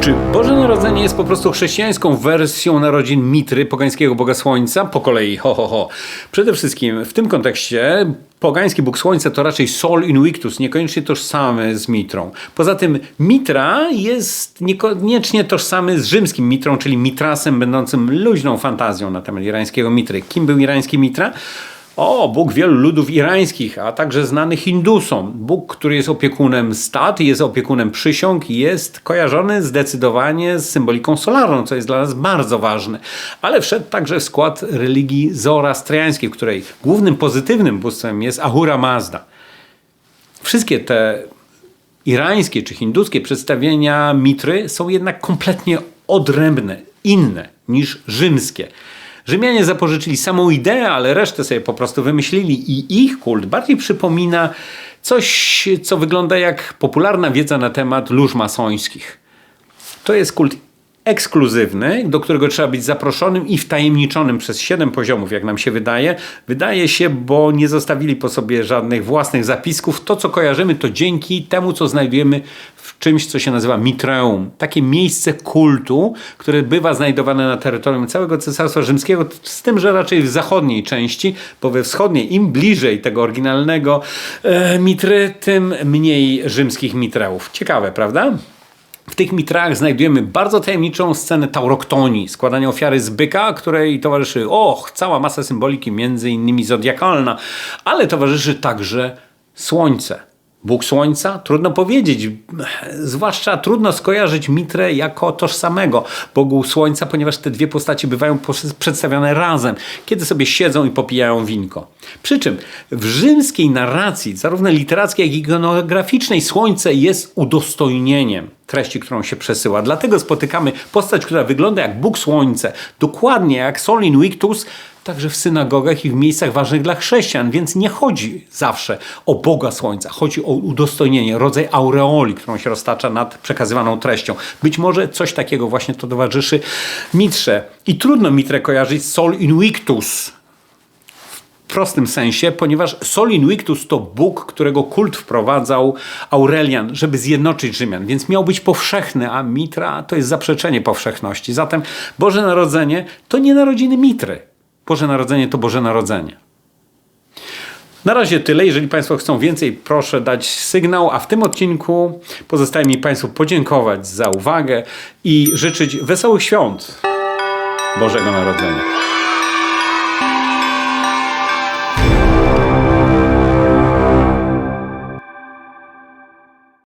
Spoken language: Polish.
Czy Boże Narodzenie jest po prostu chrześcijańską wersją narodzin Mitry, pogańskiego Boga Słońca? Po kolei, ho, ho, ho. Przede wszystkim w tym kontekście pogański Bóg Słońca to raczej Sol Invictus, niekoniecznie tożsamy z Mitrą. Poza tym Mitra jest niekoniecznie tożsamy z rzymskim Mitrą, czyli Mitrasem, będącym luźną fantazją na temat irańskiego Mitry. Kim był irański Mitra? O, Bóg wielu ludów irańskich, a także znany Hindusom. Bóg, który jest opiekunem stad, jest opiekunem przysiąg, jest kojarzony zdecydowanie z symboliką solarną, co jest dla nas bardzo ważne. Ale wszedł także w skład religii zoroastriańskiej, w której głównym pozytywnym bóstwem jest Ahura Mazda. Wszystkie te irańskie czy hinduskie przedstawienia mitry są jednak kompletnie odrębne, inne niż rzymskie. Rzymianie zapożyczyli samą ideę, ale resztę sobie po prostu wymyślili i ich kult bardziej przypomina coś, co wygląda jak popularna wiedza na temat lóż masońskich. To jest kult ekskluzywny, do którego trzeba być zaproszonym i wtajemniczonym przez siedem poziomów, jak nam się wydaje. Wydaje się, bo nie zostawili po sobie żadnych własnych zapisków. To, co kojarzymy, to dzięki temu, co znajdujemy w czymś, co się nazywa mitreum. Takie miejsce kultu, które bywa znajdowane na terytorium całego Cesarstwa Rzymskiego, z tym, że raczej w zachodniej części, bo we wschodniej, im bliżej tego oryginalnego e, mitry, tym mniej rzymskich mitreów. Ciekawe, prawda? W tych mitrach znajdujemy bardzo tajemniczą scenę tauroktonii, składania ofiary z byka, której towarzyszy, och, cała masa symboliki, między innymi zodiakalna, ale towarzyszy także słońce. Bóg Słońca? Trudno powiedzieć, zwłaszcza trudno skojarzyć Mitrę jako tożsamego Bogu Słońca, ponieważ te dwie postacie bywają przedstawione razem, kiedy sobie siedzą i popijają winko. Przy czym w rzymskiej narracji, zarówno literackiej, jak i ikonograficznej, Słońce jest udostojnieniem treści, którą się przesyła. Dlatego spotykamy postać, która wygląda jak Bóg Słońce, dokładnie jak Sol Invictus, także w synagogach i w miejscach ważnych dla chrześcijan, więc nie chodzi zawsze o Boga Słońca, chodzi o udostojnienie, rodzaj aureoli, którą się roztacza nad przekazywaną treścią. Być może coś takiego właśnie to towarzyszy Mitrze. I trudno Mitrę kojarzyć z Sol Invictus, w prostym sensie, ponieważ Sol Invictus to Bóg, którego kult wprowadzał Aurelian, żeby zjednoczyć Rzymian, więc miał być powszechny, a Mitra to jest zaprzeczenie powszechności. Zatem Boże Narodzenie to nie narodziny Mitry. Boże Narodzenie to Boże Narodzenie. Na razie tyle. Jeżeli Państwo chcą więcej, proszę dać sygnał, a w tym odcinku pozostaje mi Państwu podziękować za uwagę i życzyć wesołych świąt Bożego Narodzenia.